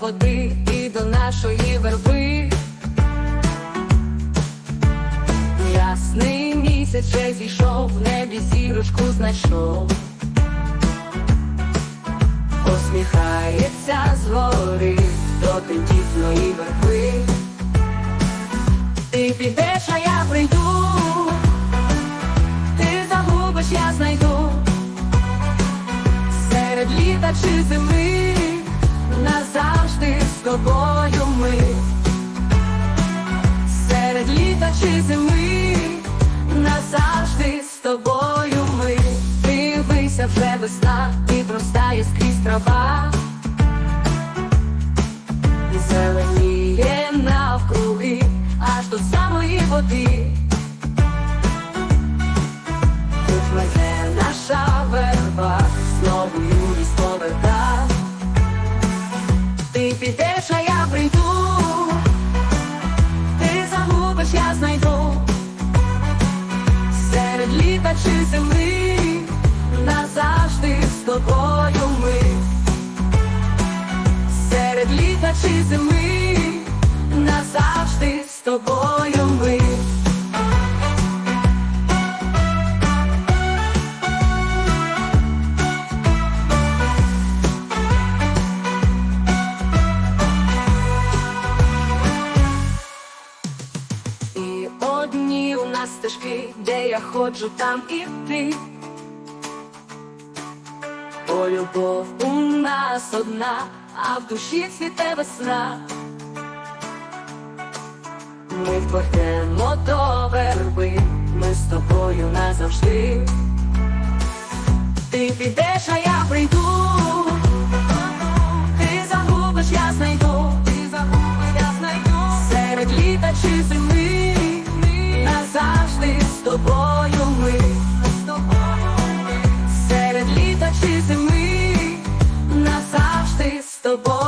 води і до нашої верби. Ясний місяць вже зійшов, в небі зірочку знайшов. Посміхається згори до тендітної верби. Ти підеш, а я прийду, ти загубиш, я знайду. Серед літа чи зими з тобою ми. Серед літа чи зими назавжди з тобою ми. Дивися вже весна і простає скрізь трава. І зеленіє навкруги аж до самої води. Серед літа чи зими назавжди з тобою ми. Серед літа чи зими назавжди з тобою стежки, де я ходжу, там і ти. О, любов у нас одна, а в душі цвіте весна. Ми впадемо до верби, ми з тобою назавжди. Ти підеш, а я прийду. Ти загубиш, я знайду. Ти загубиш, я знайду тобою ми, з тобою ми, серед літа чи зими, назавжди з тобою.